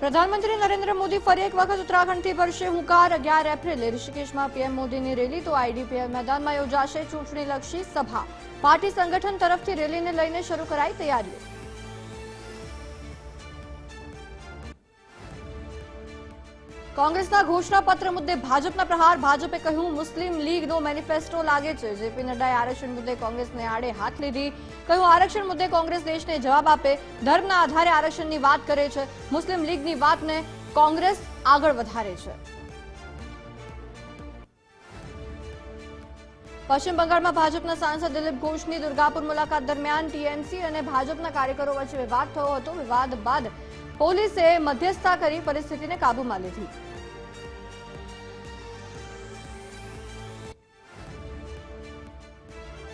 પ્રધાનમંત્રી નરેન્દ્ર મોદી ફરી એક વખત ઉત્તરાખંડથી ભરશે હુંકાર અગિયાર એપ્રિલે, ઋષિકેશમાં પીએમ મોદીની રેલી તો આઈડીપીએલ મેદાનમાં યોજાશે ચૂંટણીલક્ષી સભા. પાર્ટી સંગઠન તરફથી રેલીને લઈને શરૂ કરાઈ તૈયારીઓ. કોંગ્રેસના ઘોષણાપત્ર મુદ્દે ભાજપના પ્રહાર. ભાજપે કહ્યું, મુસ્લિમ લીગનો મેનિફેસ્ટો લાગે છે. જેપી નડ્ડાએ આરક્ષણ મુદ્દે કોંગ્રેસને આડે હાથ લીધી. કહ્યું, આરક્ષણ મુદ્દે કોંગ્રેસ દેશને જવાબ આપે. ધર્મના આધારે આરક્ષણની વાત કરે છે. મુસ્લિમ લીગની વાતને કોંગ્રેસ આગળ વધારે છે. પશ્ચિમ બંગાળમાં ભાજપના સાંસદ દિલીપ ઘોષની દુર્ગાપુર મુલાકાત દરમિયાન ટીએમસી અને ભાજપના કાર્યકરો વચ્ચે વિવાદ થયો હતો. વિવાદ બાદ પોલીસે મધ્યસ્થતા કરી પરિસ્થિતિને કાબૂમાં લીધી.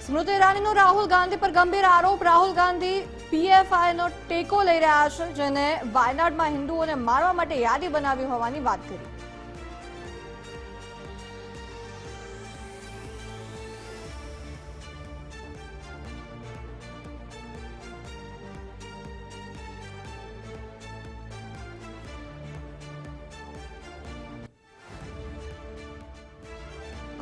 સ્મૃતિ ઈરાનીનો રાહુલ ગાંધી પર ગંભીર આરોપ. રાહુલ ગાંધી પીએફઆઈનો ટેકો લઈ રહ્યા છે, જેને વાયનાડમાં હિન્દુઓને મારવા માટે યાદી બનાવી હોવાની વાત કરી.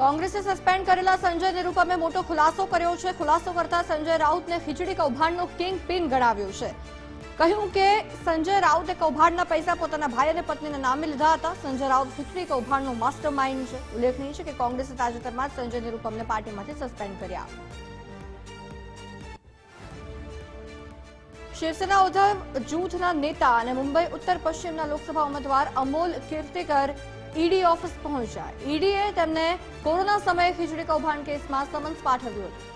કોંગ્રેસે સસ્પેન્ડ કરેલા સંજય નિરૂપમે મોટો ખુલાસો કર્યો છે. ખુલાસો કરતા સંજય રાઉતને ખીચડી કૌભાંડનો કિંગ પિન ગણાવ્યો છે. કહ્યું કે સંજય રાઉતે કૌભાંડના પૈસા પોતાના ભાઈ અને પત્નીના નામે લીધા હતા. સંજય રાઉત ખીચડી કૌભાંડનો માસ્ટર માઇન્ડ છે. ઉલ્લેખનીય છે કે કોંગ્રેસે તાજેતરમાં સંજય નિરૂપમને પાર્ટીમાંથી સસ્પેન્ડ કર્યા. શિવસેના ઉદ્ધવ જૂથના નેતા અને મુંબઈ ઉત્તર પશ્ચિમના લોકસભા ઉમેદવાર અમોલ કીર્તિકર ઈડી ઓફિસ પહોંચ્યા. ઈડીએ તેમને કોરોના સમયે ખીચડી કૌભાંડ કેસમાં સમન્સ પાઠવ્યું હતું.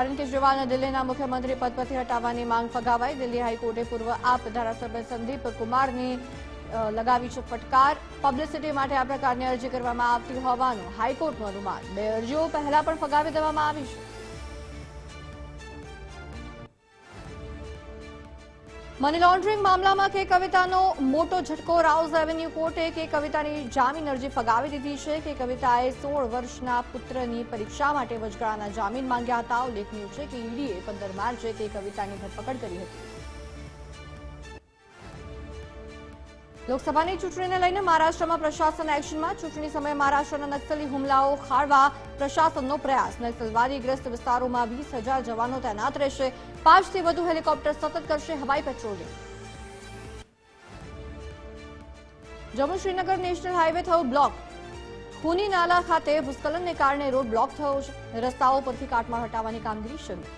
અરવિંદ કેજરીવાલને દિલ્હીના મુખ્યમંત્રી પદ પરથી હટાવવાની માંગ ફગાવાઈ. દિલ્હી હાઈકોર્ટે પૂર્વ આપ ધારાસભ્ય સંદીપ કુમારની લગાવી છે ફટકાર. પબ્લિસિટી માટે આ પ્રકારની અરજી કરવામાં આવતી હોવાનું હાઈકોર્ટનું અનુમાન. બે અરજીઓ પહેલા પણ ફગાવી દેવામાં આવી છે. મની લોન્ડરિંગ મામલામાં કે કવિતાનો મોટો ઝટકો રાઉઝ એવન્યુ કોર્ટે કે કવિતાની જામીન અરજી ફગાવી દીધી છે કે કવિતાએ સોળ વર્ષના પુત્રની પરીક્ષા માટે વચગાળાના જામીન માંગ્યા હતા. ઉલ્લેખનીય છે કે ઈડીએ પંદર માર્ચે કે કવિતાની ધરપકડ કરી હતી. લોકસભાની ચૂંટણીને લઈને મહારાષ્ટ્રમાં પ્રશાસન એક્શનમાં. ચૂંટણી સમયે મહારાષ્ટ્રના નક્સલી હુમલાઓ ખાળવા પ્રશાસનનો પ્રયાસ. નક્સલવાદીગ્રસ્ત વિસ્તારોમાં વીસ હજાર જવાનો તૈનાત રહેશે. પાંચથી વધુ હેલિકોપ્ટર સતત કરશે હવાઈ patrolling. Jammu Srinagar national highway થયો બ્લોક. ખૂની નાલા ખાતે ભૂસ્ખલનને કારણે રોડ બ્લોક થયો છે. રસ્તાઓ પરથી કાટમાળ હટાવવાની કામગીરી શરૂ.